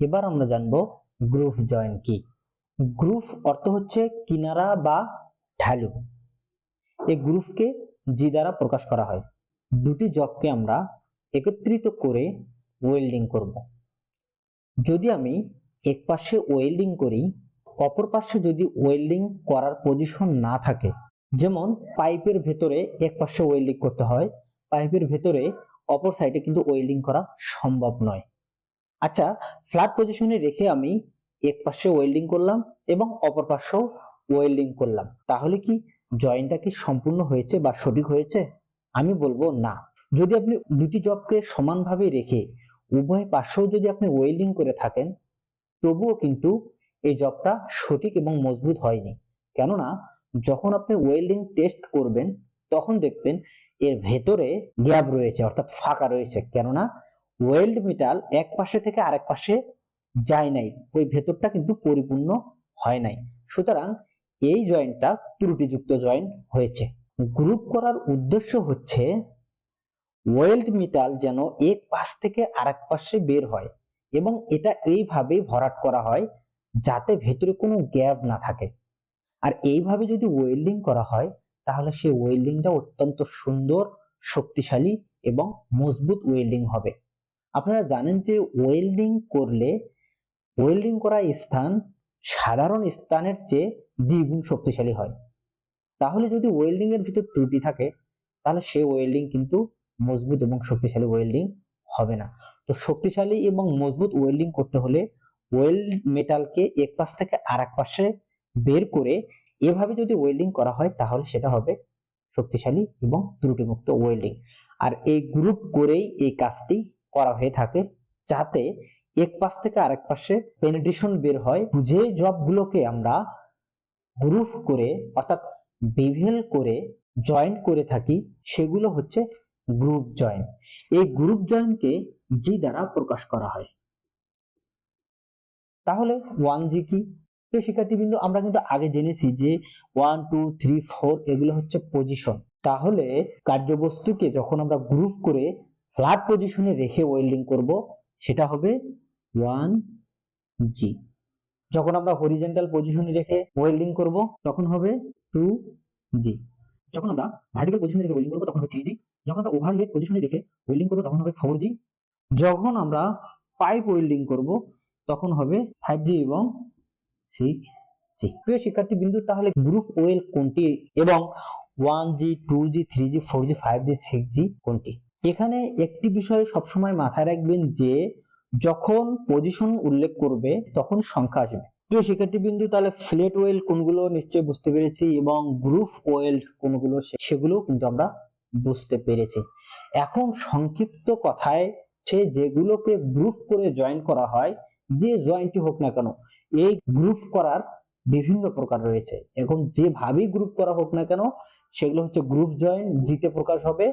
এবার আমরা জানব গ্রুপ জয়েন কি। গ্রুপ অর্থ হচ্ছে কিনারা বা ঢালু এই গ্রুপকে জি দ্বারা প্রকাশ করা হয়। দুটি জবকে আমরা একত্রিত করে ওয়েল্ডিং করব। যদি আমি এক পাশে ওয়েল্ডিং করি, অপর পাশে যদি ওয়েল্ডিং করার পজিশন না থাকে, যেমন পাইপের ভেতরে এক পাশে ওয়েল্ডিং করতে হয়, পাইপের ভেতরে অপর সাইডে কিন্তু ওয়েল্ডিং করা সম্ভব নয়। আচ্ছা ফ্ল্যাট পজিশনে রেখে আমি এক পাশে ওয়েল্ডিং করলাম এবং অপর পাশেও ওয়েল্ডিং করলাম। তাহলে কি জয়েন্টটা কি সম্পূর্ণ হয়েছে বা সঠিক হয়েছে? আমি বলব না। যদি আপনি দুটি জবকে সমানভাবে রেখে উভয় পাশেও যদি আপনি ওয়েল্ডিং করে থাকেন, তবুও কিন্তু এই জবটা সঠিক এবং মজবুত হয়নি। কেননা, যখন আপনি ওয়েল্ডিং টেস্ট করবেন, তখন দেখবেন এর ভেতরে গ্যাপ রয়েছে, অর্থাৎ ফাঁকা রয়েছে। কেননা ওয়েল্ড মেটাল এক পাশে থেকে আরেক পাশে যায় নাই। ওই ভেতরটা কিন্তু পরিপূর্ণ হয় নাই। সুতরাং এই জয়েন্টটা ত্রুটিযুক্ত জয়েন্ট হয়েছে। গ্রুপ করার উদ্দেশ্য হচ্ছে ওয়েল্ড মেটাল যেন এক পাশ থেকে আরেক পাশে বের হয় এবং এটা এইভাবেই ভরাট করা হয় যাতে ভেতরে কোনো গ্যাপ না থাকে। আর এইভাবে যদি ওয়েল্ডিং করা হয়, তাহলে সেই ওয়েল্ডিংটা অত্যন্ত সুন্দর, শক্তিশালী এবং মজবুত ওয়েল্ডিং হবে। আপনারা জানেন যে ওয়েল্ডিং করলে ওয়েল্ডিং করা স্থান সাধারণ স্থানের চেয়ে দ্বিগুণ শক্তিশালী হয়। তাহলে যদি ওয়েল্ডিং এর ভিতর ত্রুটি থাকে, তাহলে সেই ওয়েল্ডিং কিন্তু মজবুত এবং শক্তিশালী ওয়েল্ডিং হবে না। তো শক্তিশালী এবং মজবুত ওয়েল্ডিং করতে হলে ওয়েল্ড মেটালকে এক পাশ থেকে আর এক পাশে বের করে এভাবে যদি ওয়েল্ডিং করা হয়, তাহলে সেটা হবে শক্তিশালী এবং ত্রুটিমুক্ত ওয়েল্ডিং আর এই গ্রুপ করেই এই কাজটি করা হয়ে থাকে যাতে এক পাশ থেকে আরেক পাশে পেনিট্রেশন বের হয়। যে জবগুলোকে আমরা গ্রুপ করে অর্থাৎ বিভেল করে জয়েন্ট করে থাকি, সেগুলো হচ্ছে গ্রুপ জয়েন্ট এই গ্রুপ জয়েন্টকে জি দ্বারা প্রকাশ করা হয়। তাহলে ওয়ান জি কি? প্রিয় শিক্ষার্থীবৃন্দ, আমরা কিন্তু আগে জেনেছি যে ওয়ান টু থ্রি ফোর এগুলো হচ্ছে পজিশন তাহলে কার্যবস্তুকে যখন আমরা গ্রুপ করে ফ্ল্যাট পজিশনে রেখে ওয়েল্ডিং করব, সেটা হবে ওয়ান জি যখন আমরা হরিজেন্টাল পজিশনে রেখে ওয়েল্ডিং করব, তখন হবে টু জি যখন আমরা ভার্টিক্যাল পজিশনে রেখে ওয়েল্ডিং করব, তখন হবে থ্রি জি যখন আমরা ওভারহেড পজিশনে রেখে ওয়েল্ডিং করব, তখন হবে ফোর জি যখন আমরা পাইপ ওয়েল্ডিং করব, তখন হবে ফাইভ জি এবং সিক্স জি প্রিয় শিক্ষার্থী বিন্দু তাহলে গ্রুপ ওয়েল কোনটি এবং one G two G three G four G five G six G কোনটি? এখানে একটি বিষয় সবসময় মাথায় রাখবেন যে, যখন পজিশন উল্লেখ করবে, তখন সংখ্যা আসবে। প্রিয় শিক্ষার্থী বিন্দু তাহলে ফ্লেট ওয়েল কোনগুলো নিশ্চয়ই বুঝতে পেরেছি এবং গ্রুপ ওয়েল কোনগুলো সেগুলো কিন্তু আমরা বুঝতে পেরেছি। এখন সংক্ষিপ্ত কথায় সে যেগুলোকে গ্রুপ করে জয়েন করা হয়, যে জয়েন্টই হোক না কেন, এই গ্রুপ করার বিভিন্ন প্রকার রয়েছে। এখন যেভাবেই গ্রুপ করা হোক না কেন, সেগুলো হচ্ছে গ্রুপ জয়েন জিতে প্রকাশ হবে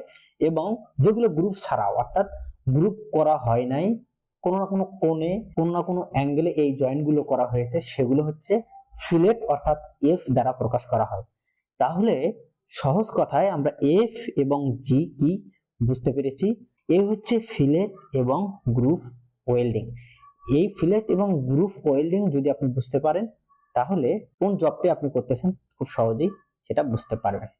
এবং যেগুলো গ্রুপ ছাড়াও, অর্থাৎ গ্রুপ করা হয় নাই, কোনো না কোনো কোণে, কোনো না কোনো অ্যাঙ্গেলে এই জয়েন্টগুলো করা হয়েছে, সেগুলো হচ্ছে ফিলেট অর্থাৎ এফ দ্বারা প্রকাশ করা হয়। তাহলে সহজ কথায় আমরা এফ এবং জি কি বুঝতে পেরেছি? এ হচ্ছে ফিলেট এবং গ্রুপ ওয়েল্ডিং এই ফিলেট এবং গ্রুপ ওয়েল্ডিং যদি আপনি বুঝতে পারেন তাহলে কোন জবটি আপনি করতেছেন? খুব সহজেই সেটা বুঝতে পারবেন।